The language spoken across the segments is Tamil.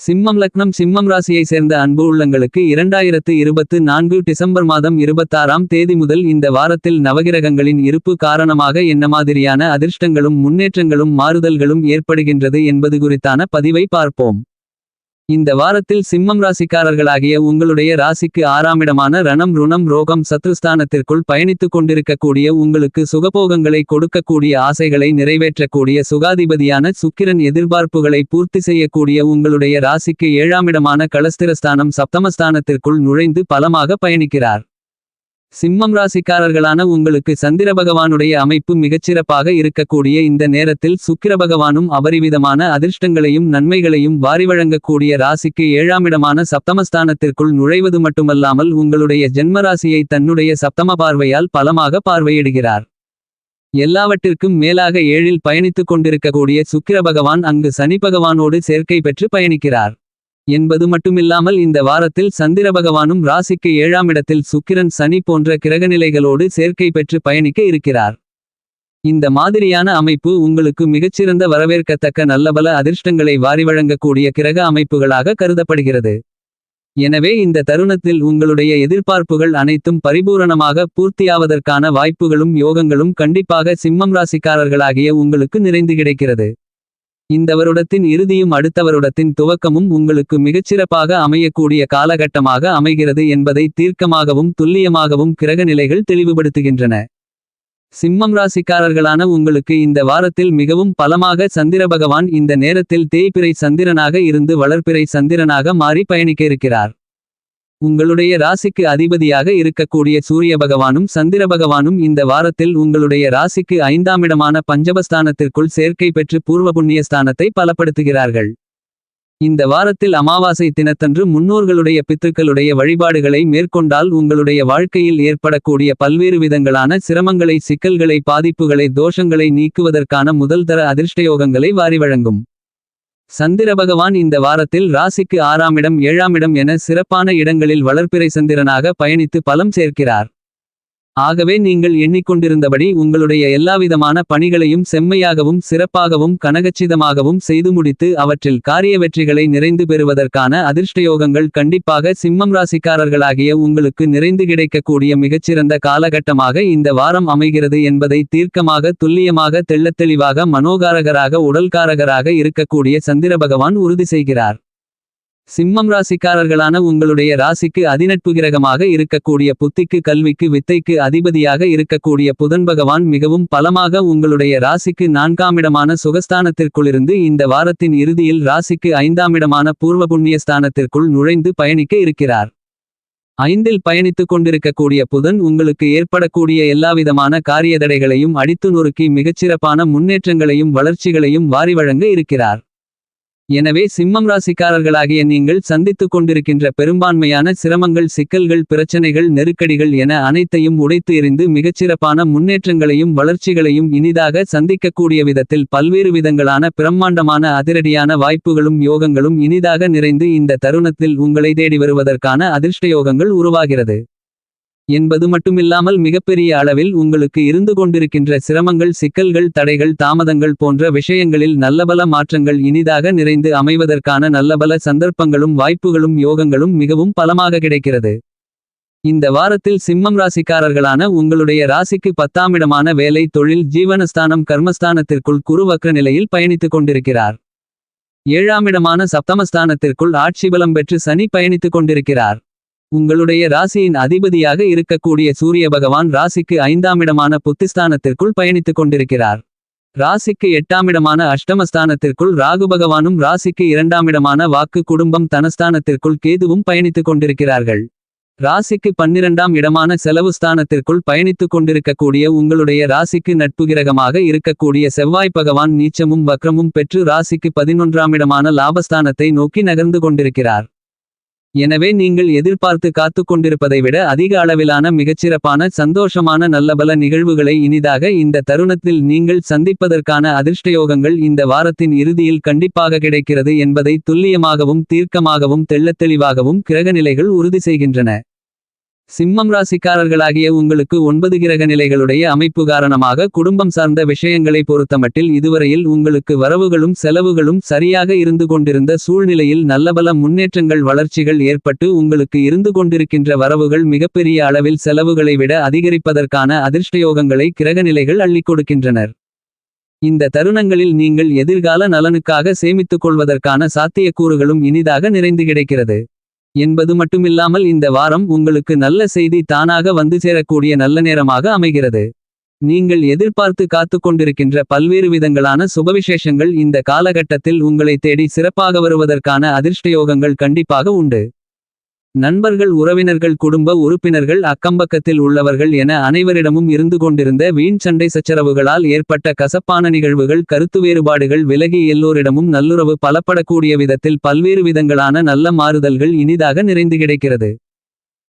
சிம்மம் லக்னம் சிம்மம் ராசியை சேர்ந்த அன்பு உள்ளங்களுக்கு இரண்டாயிரத்து இருபத்து நான்கு டிசம்பர் மாதம் இருபத்தாறாம் தேதி முதல் இந்த வாரத்தில் நவகிரகங்களின் இருப்பு காரணமாக என்ன மாதிரியான அதிர்ஷ்டங்களும் முன்னேற்றங்களும் மாறுதல்களும் ஏற்படுகின்றது என்பது குறித்தான பதிவை பார்ப்போம். இந்த வாரத்தில் சிம்மம் ராசிக்காரர்களாகிய உங்களுடைய ராசிக்கு ஆறாமிடமான ரணம் ருணம் ரோகம் சத்ருஸ்தானத்திற்குள் பயணித்துக் கொண்டிருக்கக்கூடிய உங்களுக்கு சுகபோகங்களை கொடுக்கக்கூடிய ஆசைகளை நிறைவேற்றக்கூடிய சுகாதிபதியான சுக்கிரன் எதிர்பார்ப்புகளை பூர்த்தி செய்யக்கூடிய உங்களுடைய ராசிக்கு ஏழாமிடமான களஸ்திரஸ்தானம் சப்தமஸ்தானத்திற்குள் நுழைந்து பலமாக பயணிக்கிறார். சிம்மம் ராசிக்காரர்களான உங்களுக்கு சந்திர பகவானுடைய அமைப்பு மிகச்சிறப்பாக இருக்கக்கூடிய இந்த நேரத்தில் சுக்கிர பகவானும் அபரிவிதமான அதிர்ஷ்டங்களையும் நன்மைகளையும் வாரி வழங்கக்கூடிய ராசிக்கு ஏழாமிடமான சப்தமஸ்தானத்திற்குள் நுழைவது மட்டுமல்லாமல் உங்களுடைய ஜென்மராசியை தன்னுடைய சப்தம பார்வையால் பலமாக பார்வையிடுகிறார். எல்லாவற்றிற்கும் மேலாக ஏழில் பயணித்துக் கொண்டிருக்கக்கூடிய சுக்கிர பகவான் அங்கு சனி பகவானோடு சேர்க்கை பெற்று பயணிக்கிறார். என்பது மட்டுமில்லாமல் இந்த வாரத்தில் சந்திர பகவானும் ராசிக்கு ஏழாம் இடத்தில் சுக்கிரன் சனி போன்ற கிரகநிலைகளோடு சேர்க்கை பெற்று பயணிக்க இருக்கிறார். இந்த மாதிரியான அமைப்பு உங்களுக்கு மிகச்சிறந்த வரவேற்கத்தக்க நல்லபல அதிர்ஷ்டங்களை வாரி வழங்கக்கூடிய கிரக அமைப்புகளாக கருதப்படுகிறது. எனவே இந்த தருணத்தில் உங்களுடைய எதிர்பார்ப்புகள் அனைத்தும் பரிபூரணமாக பூர்த்தியாவதற்கான வாய்ப்புகளும் யோகங்களும் கண்டிப்பாக சிம்மம் ராசிக்காரர்களாகிய உங்களுக்கு நிறைந்து கிடைக்கிறது. இந்த வருடத்தின் இறுதியும் அடுத்த வருடத்தின் துவக்கமும் உங்களுக்கு மிகச்சிறப்பாக அமையக்கூடிய காலகட்டமாக அமைகிறது என்பதை தீர்க்கமாகவும் துல்லியமாகவும் கிரகநிலைகள் தெளிவுபடுத்துகின்றன. சிம்மம் ராசிக்காரர்களான உங்களுக்கு இந்த வாரத்தில் மிகவும் பலமாக சந்திர பகவான் இந்த நேரத்தில் தேய்பிறை சந்திரனாக இருந்து வளர்ப்பிறை சந்திரனாக மாறி பயணிக்க இருக்கிறார். உங்களுடைய ராசிக்கு அதிபதியாக இருக்கக்கூடிய சூரிய பகவானும் சந்திர பகவானும் இந்த வாரத்தில் உங்களுடைய ராசிக்கு ஐந்தாமிடமான பஞ்சபஸ்தானத்திற்குள் சேர்க்கை பெற்று பூர்வ புண்ணிய ஸ்தானத்தை பலப்படுத்துகிறார்கள். இந்த வாரத்தில் அமாவாசை தினத்தன்று முன்னோர்களுடைய பித்துக்களுடைய வழிபாடுகளை மேற்கொண்டால் உங்களுடைய வாழ்க்கையில் ஏற்படக்கூடிய பல்வேறு விதங்களான சிரமங்களை சிக்கல்களை பாதிப்புகளை தோஷங்களை நீக்குவதற்கான முதல்தர அதிர்ஷ்டயோகங்களை வாரி வழங்கும். சந்திர பகவான் இந்த வாரத்தில் ராசிக்கு ஆறாம் இடம் ஏழாமிடம் என சிறப்பான இடங்களில் வளர்ப்பிறை சந்திரனாக பயணித்து பலம் சேர்க்கிறார். ஆகவே நீங்கள் எண்ணிக்கொண்டிருந்தபடி உங்களுடைய எல்லாவிதமான பணிகளையும் செம்மையாகவும் சிறப்பாகவும் கனகச்சிதமாகவும் செய்து முடித்து அவற்றில் காரிய வெற்றிகளை நிறைந்து பெறுவதற்கான அதிர்ஷ்டயோகங்கள் கண்டிப்பாக சிம்மம் ராசிக்காரர்களாகிய உங்களுக்கு நிறைந்து கிடைக்கக்கூடிய மிகச்சிறந்த காலகட்டமாக இந்த வாரம் அமைகிறது என்பதை தீர்க்கமாக துல்லியமாக தெள்ளத்தெளிவாக மனோகாரகராக உடல்காரகராக இருக்கக்கூடிய சந்திர பகவான் உறுதி செய்கிறார். சிம்மம் ராசிக்காரர்களான உங்களுடைய ராசிக்கு அதிநட்பு கிரகமாக இருக்கக்கூடிய புத்திக்கு கல்விக்கு வித்தைக்கு அதிபதியாக இருக்கக்கூடிய புதன் பகவான் மிகவும் பலமாக உங்களுடைய ராசிக்கு நான்காமிடமான சுகஸ்தானத்திற்குள்ளிருந்து இந்த வாரத்தின் இறுதியில் ராசிக்கு ஐந்தாமிடமான பூர்வ புண்ணியஸ்தானத்திற்குள் நுழைந்து பயணிக்க இருக்கிறார். ஐந்தில் பயணித்துக் கொண்டிருக்கக்கூடிய புதன் உங்களுக்கு ஏற்படக்கூடிய எல்லாவிதமான காரியதடைகளையும் அடித்து நொறுக்கி மிகச்சிறப்பான முன்னேற்றங்களையும் வளர்ச்சிகளையும் வாரி வழங்க இருக்கிறார். எனவே சிம்மம் ராசிக்காரர்களாகிய நீங்கள் சந்தித்துக் கொண்டிருக்கின்ற பெரும்பான்மையான சிரமங்கள் சிக்கல்கள் பிரச்சனைகள் நெருக்கடிகள் என அனைத்தையும் உடைத்து எறிந்து மிகச்சிறப்பான முன்னேற்றங்களையும் வளர்ச்சிகளையும் இனிதாக சந்திக்கக்கூடிய விதத்தில் பல்வேறு விதங்களான பிரம்மாண்டமான அதிரடியான வாய்ப்புகளும் யோகங்களும் இனிதாக நிறைந்து இந்த தருணத்தில் உங்களை தேடி வருவதற்கான அதிர்ஷ்டயோகங்கள் உருவாகிறது. என்பது மட்டுமில்லாமல் மிகப்பெரிய அளவில் உங்களுக்கு இருந்து கொண்டிருக்கின்ற சிரமங்கள் சிக்கல்கள் தடைகள் தாமதங்கள் போன்ற விஷயங்களில் நல்லபல மாற்றங்கள் இனிதாக நிறைந்து அமைவதற்கான நல்லபல சந்தர்ப்பங்களும் வாய்ப்புகளும் யோகங்களும் மிகவும் பலமாக கிடைக்கிறது. இந்த வாரத்தில் சிம்மம் ராசிக்காரர்களான உங்களுடைய ராசிக்கு பத்தாமிடமான வேலை தொழில் ஜீவனஸ்தானம் கர்மஸ்தானத்திற்குள் குருவக்ர நிலையில் பயணித்துக் கொண்டிருக்கிறார். ஏழாமிடமான சப்தமஸ்தானத்திற்குள் ஆட்சிபலம் பெற்று சனி பயணித்துக் கொண்டிருக்கிறார். உங்களுடைய ராசியின் அதிபதியாக இருக்கக்கூடிய சூரிய பகவான் ராசிக்கு ஐந்தாமிடமான புத்திஸ்தானத்திற்குள் பயணித்துக் கொண்டிருக்கிறார். ராசிக்கு எட்டாமிடமான அஷ்டமஸ்தானத்திற்குள் ராகு பகவானும் ராசிக்கு இரண்டாமிடமான வாக்கு குடும்பம் தனஸ்தானத்திற்குள் கேதுவும் பயணித்துக் கொண்டிருக்கிறார்கள். ராசிக்கு பன்னிரண்டாம் இடமான செலவு ஸ்தானத்திற்குள் பயணித்துக் கொண்டிருக்கக்கூடிய உங்களுடைய ராசிக்கு நட்பு கிரகமாக இருக்கக்கூடிய செவ்வாய் பகவான் நீச்சமும் வக்ரமும் பெற்று ராசிக்கு பதினொன்றாம் இடமான லாபஸ்தானத்தை நோக்கி நகர்ந்து கொண்டிருக்கிறார். எனவே நீங்கள் எதிர்பார்த்து காத்து கொண்டிருப்பதை விட அதிக அளவிலான மிகச்சிறப்பான சந்தோஷமான நல்லபல நிகழ்வுகளை இனிதாக இந்த தருணத்தில் நீங்கள் சந்திப்பதற்கான அதிர்ஷ்டயோகங்கள் இந்த வாரத்தின் இறுதியில் கண்டிப்பாக கிடைக்கிறது என்பதை துல்லியமாகவும் தீர்க்கமாகவும் தெள்ளத்தெளிவாகவும் கிரகநிலைகள் உறுதி செய்கின்றன. சிம்மம் ராசிக்காரர்களாகிய உங்களுக்கு ஒன்பது கிரக நிலைகளுடைய அமைப்பு காரணமாக குடும்பம் சார்ந்த விஷயங்களை பொறுத்தமட்டில் இதுவரையில் உங்களுக்கு வரவுகளும் செலவுகளும் சரியாக இருந்து கொண்டிருந்த சூழ்நிலையில் நல்லபல முன்னேற்றங்கள் வளர்ச்சிகள் ஏற்பட்டு உங்களுக்கு இருந்து கொண்டிருக்கின்ற வரவுகள் மிகப்பெரிய அளவில் செலவுகளை விட அதிகரிப்பதற்கான அதிர்ஷ்டயோகங்களை கிரகநிலைகள் அள்ளிக் கொடுக்கின்றனர். இந்த தருணங்களில் நீங்கள் எதிர்கால நலனுக்காக சேமித்துக் கொள்வதற்கான சாத்தியக்கூறுகளும் இனிதாக நிறைந்து கிடைக்கிறது. என்பது மட்டுமில்லாமல் இந்த வாரம் உங்களுக்கு நல்ல செய்தி தானாக வந்து சேரக்கூடிய நல்ல நேரமாக அமைகிறது. நீங்கள் எதிர்பார்த்து காத்துக் கொண்டிருக்கின்ற பல்வேறு விதங்களான சுபவிசேஷங்கள் இந்த காலகட்டத்தில் உங்களை தேடி சிறப்பாக வருவதற்கான அதிர்ஷ்டயோகங்கள் கண்டிப்பாக உண்டு. நண்பர்கள் உறவினர்கள் குடும்ப உறுப்பினர்கள் அக்கம்பக்கத்தில் உள்ளவர்கள் என அனைவரிடமும் இருந்து கொண்டிருந்த வீண் சண்டை சச்சரவுகளால் ஏற்பட்ட கசப்பான நிகழ்வுகள் கருத்து வேறுபாடுகள் விலகி எல்லோரிடமும் நல்லுறவு பலப்படக்கூடிய விதத்தில் பல்வேறு விதங்களான நல்ல மாறுதல்கள் இனிதாக நிறைந்து கிடைக்கிறது.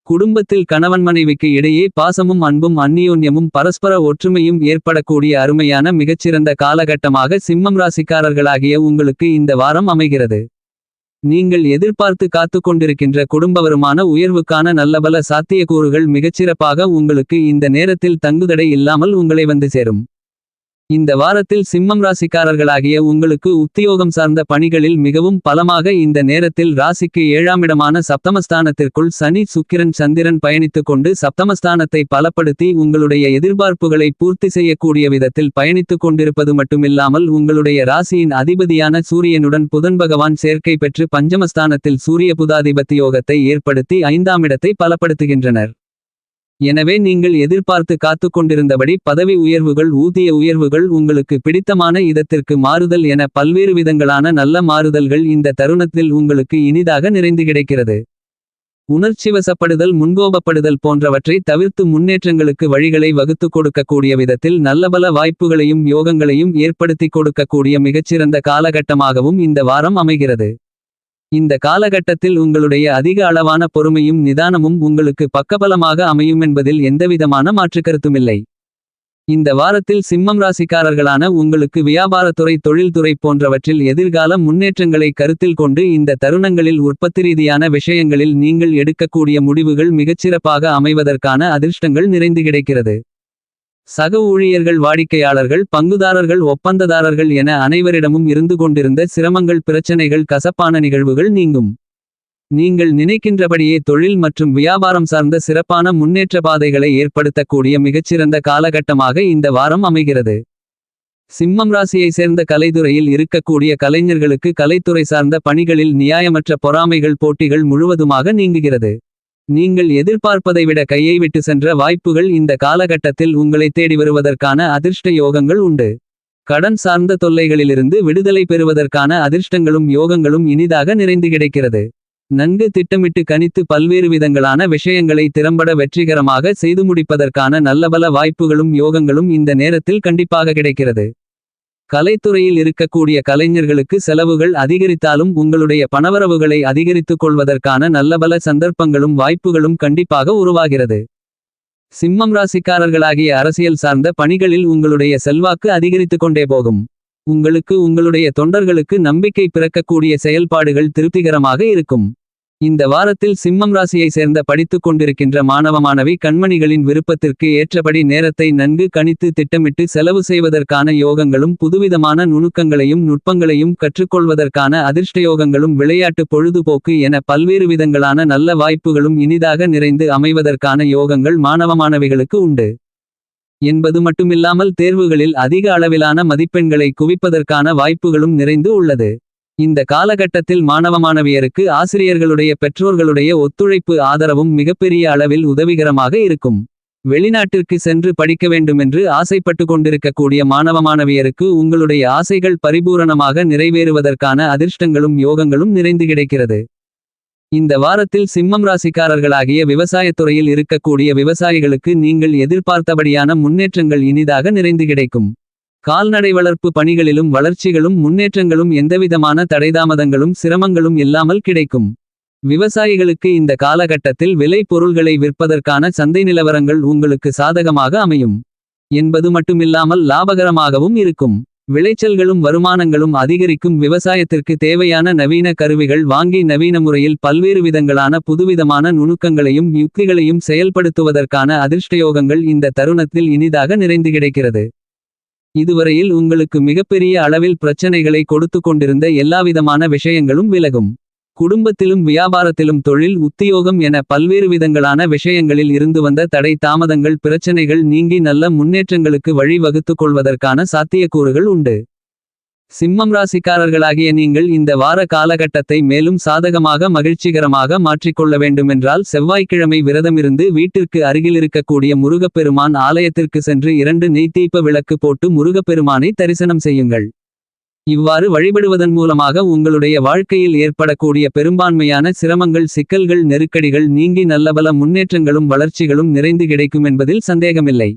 குடும்பத்தில் கணவன் மனைவிக்கு இடையே பாசமும் அன்பும் அந்நியோன்யமும் பரஸ்பர ஒற்றுமையும் ஏற்படக்கூடிய அருமையான மிகச்சிறந்த காலகட்டமாக சிம்மம் ராசிக்காரர்களாகிய உங்களுக்கு இந்த வாரம் அமைகிறது. நீங்கள் எதிர்பார்த்து காத்துக் கொண்டிருக்கின்ற குடும்ப வருமான உயர்வுக்கான நல்லபல சாத்தியக்கூறுகள் மிகச்சிறப்பாக உங்களுக்கு இந்த நேரத்தில் தங்குதடை இல்லாமல் உங்களை வந்து சேரும். இந்த வாரத்தில் சிம்மம் ராசிக்காரர்களாகிய உங்களுக்கு உத்தியோகம் சார்ந்த பணிகளில் மிகவும் பலமாக இந்த நேரத்தில் ராசிக்கு ஏழாமிடமான சப்தமஸ்தானத்திற்குள் சனி சுக்கிரன் சந்திரன் பயணித்துக் கொண்டு சப்தமஸ்தானத்தை பலப்படுத்தி உங்களுடைய எதிர்பார்ப்புகளை பூர்த்தி செய்யக்கூடிய விதத்தில் பயணித்துக் கொண்டிருப்பது மட்டுமில்லாமல் உங்களுடைய ராசியின் அதிபதியான சூரியனுடன் புதன் பகவான் சேர்க்கை பெற்று பஞ்சமஸ்தானத்தில் சூரிய புதாதிபத்தி யோகத்தை ஏற்படுத்தி ஐந்தாம் இடத்தை பலப்படுத்துகின்றனர். எனவே நீங்கள் எதிர்பார்த்து காத்துக் கொண்டிருந்தபடி பதவி உயர்வுகள் ஊதிய உயர்வுகள் உங்களுக்கு பிடித்தமான இதத்திற்கு மாறுதல் என பல்வேறு விதங்களான நல்ல மாறுதல்கள் இந்த தருணத்தில் உங்களுக்கு இனிதாக நிறைந்து கிடைக்கிறது. உணர்ச்சிவசப்படுதல் முன்கோபப்படுதல் போன்றவற்றை தவிர்த்து முன்னேற்றங்களுக்கு வழிகளை வகுத்துக் கொடுக்கக்கூடிய விதத்தில் நல்லபல வாய்ப்புகளையும் யோகங்களையும் ஏற்படுத்திக் கொடுக்கக்கூடிய மிகச்சிறந்த காலகட்டமாகவும் இந்த வாரம் அமைகிறது. இந்த காலகட்டத்தில் உங்களுடைய அதிக அளவான பொறுமையும் நிதானமும் உங்களுக்கு பக்கபலமாக அமையும் என்பதில் எந்தவிதமான மாற்றுக்கருத்துமில்லை. இந்த வாரத்தில் சிம்மம் ராசிக்காரர்களான உங்களுக்கு வியாபாரத்துறை தொழில்துறை போன்றவற்றில் எதிர்கால முன்னேற்றங்களை கருத்தில் கொண்டு இந்த தருணங்களில் உற்பத்தி ரீதியான விஷயங்களில் நீங்கள் எடுக்கக்கூடிய முடிவுகள் மிகச்சிறப்பாக அமைவதற்கான அதிர்ஷ்டங்கள் நிறைந்து கிடைக்கிறது. சக ஊழியர்கள் வாடிக்கையாளர்கள் பங்குதாரர்கள் ஒப்பந்ததாரர்கள் என அனைவரிடமும் இருந்து கொண்டிருந்த சிரமங்கள் பிரச்சனைகள் கசப்பான நிகழ்வுகள் நீங்கும். நீங்கள் நினைக்கின்றபடியே தொழில் மற்றும் வியாபாரம் சார்ந்த சிறப்பான முன்னேற்ற பாதைகளை ஏற்படுத்தக்கூடிய மிகச்சிறந்த காலகட்டமாக இந்த வாரம் அமைகிறது. சிம்மம் ராசியை சேர்ந்த கலைத்துறையில் இருக்கக்கூடிய கலைஞர்களுக்கு கலைத்துறை சார்ந்த பணிகளில் நியாயமற்ற பொறாமைகள் போட்டிகள் முழுவதுமாக நீங்குகிறது. நீங்கள் எதிர்பார்ப்பதை விட கையை விட்டு சென்ற வாய்ப்புகள் இந்த காலகட்டத்தில் உங்களை தேடி வருவதற்கான அதிர்ஷ்ட யோகங்கள் உண்டு. கடன் சார்ந்த தொல்லைகளிலிருந்து விடுதலை பெறுவதற்கான அதிர்ஷ்டங்களும் யோகங்களும் இனிதாக நிறைந்து கிடைக்கிறது. நன்கு திட்டமிட்டு கணித்து பல்வேறு விதங்களான விஷயங்களை திறம்பட வெற்றிகரமாக செய்து முடிப்பதற்கான நல்லபல வாய்ப்புகளும் யோகங்களும் இந்த நேரத்தில் கண்டிப்பாக கிடைக்கிறது. கலைத்துறையில் இருக்கக்கூடிய கலைஞர்களுக்கு செலவுகள் அதிகரித்தாலும் உங்களுடைய பணவரவுகளை அதிகரித்துக் கொள்வதற்கான நல்லபல சந்தர்ப்பங்களும் வாய்ப்புகளும் கண்டிப்பாக உருவாகிறது. சிம்மம் ராசிக்காரர்களாகிய அரசியல் சார்ந்த பணிகளில் உங்களுடைய செல்வாக்கு அதிகரித்துக் கொண்டே போகும். உங்களுக்கு உங்களுடைய தொண்டர்களுக்கு நம்பிக்கை பிறக்கக்கூடிய செயல்பாடுகள் திருப்திகரமாக இருக்கும். இந்த வாரத்தில் சிம்மம் ராசியை சேர்ந்த படித்துக் கொண்டிருக்கின்ற மாணவ மாணவி கண்மணிகளின் விருப்பத்திற்கு ஏற்றபடி நேரத்தை நன்கு கணித்து திட்டமிட்டு செலவு செய்வதற்கான யோகங்களும் புதுவிதமான நுணுக்கங்களையும் நுட்பங்களையும் கற்றுக்கொள்வதற்கான அதிர்ஷ்டயோகங்களும் விளையாட்டு பொழுதுபோக்கு என பல்வேறு விதங்களான நல்ல வாய்ப்புகளும் இனிதாக நிறைந்து அமைவதற்கான யோகங்கள் மாணவ மாணவிகளுக்கு உண்டு. என்பது மட்டுமில்லாமல் தேர்வுகளில் அதிக அளவிலான மதிப்பெண்களை குவிப்பதற்கான வாய்ப்புகளும் நிறைந்து உள்ளது. இந்த காலகட்டத்தில் மாணவ மாணவியருக்கு ஆசிரியர்களுடைய பெற்றோர்களுடைய ஒத்துழைப்பு ஆதரவும் மிகப்பெரிய அளவில் உதவிகரமாக இருக்கும். வெளிநாட்டிற்கு சென்று படிக்க வேண்டுமென்று ஆசைப்பட்டு கொண்டிருக்கக்கூடிய மாணவ மாணவியருக்கு உங்களுடைய ஆசைகள் பரிபூரணமாக நிறைவேறுவதற்கான அதிர்ஷ்டங்களும் யோகங்களும் நிறைந்து கிடைக்கிறது. இந்த வாரத்தில் சிம்மம் ராசிக்காரர்களாகிய விவசாயத்துறையில் இருக்கக்கூடிய விவசாயிகளுக்கு நீங்கள் எதிர்பார்த்தபடியான முன்னேற்றங்கள் இனிதாக நிறைந்து கிடைக்கும். கால்நடை வளர்ப்பு பணிகளிலும் வளர்ச்சிகளும் முன்னேற்றங்களும் எந்தவிதமான தடைதாமதங்களும் சிரமங்களும் இல்லாமல் கிடைக்கும். விவசாயிகளுக்கு இந்த காலகட்டத்தில் விலை பொருள்களை விற்பதற்கான சந்தை நிலவரங்கள் உங்களுக்கு சாதகமாக அமையும். என்பது மட்டுமில்லாமல் லாபகரமாகவும் இருக்கும். விளைச்சல்களும் வருமானங்களும் அதிகரிக்கும் விவசாயத்திற்கு தேவையான நவீன கருவிகள் வாங்கி நவீன முறையில் பல்வேறு விதங்களான புதுவிதமான நுணுக்கங்களையும் யுக்திகளையும் செயல்படுத்துவதற்கான அதிர்ஷ்டயோகங்கள் இந்த தருணத்தில் இனிதாக நிறைந்து கிடைக்கிறது. இதுவரையில் உங்களுக்கு மிகப்பெரிய அளவில் பிரச்சனைகளை கொடுத்து கொண்டிருந்த எல்லாவிதமான விஷயங்களும் விலகும். குடும்பத்திலும் வியாபாரத்திலும் தொழில் உத்தியோகம் என பல்வேறு விதங்களான விஷயங்களில் இருந்து வந்த தடை தாமதங்கள் பிரச்சனைகள் நீங்கி நல்ல முன்னேற்றங்களுக்கு வழி வகுத்துக் கொள்வதற்கான சாத்தியக்கூறுகள் உண்டு. சிம்மம் ராசிக்காரர்களாகிய நீங்கள் இந்த வார காலகட்டத்தை மேலும் சாதகமாக மகிழ்ச்சிகரமாக மாற்றிக்கொள்ள வேண்டுமென்றால் செவ்வாய்க்கிழமை விரதமிருந்து வீட்டிற்கு அருகிலிருக்கக்கூடிய முருகப்பெருமான் ஆலயத்திற்கு சென்று இரண்டு நெய்த்தீப்ப விளக்கு போட்டு முருகப்பெருமானை தரிசனம் செய்யுங்கள். இவ்வாறு வழிபடுவதன் மூலமாக உங்களுடைய வாழ்க்கையில் ஏற்படக்கூடிய பெரும்பான்மையான சிரமங்கள் சிக்கல்கள் நெருக்கடிகள் நீங்கி நல்லபல முன்னேற்றங்களும் வளர்ச்சிகளும் நிறைந்து கிடைக்கும் என்பதில் சந்தேகமில்லை.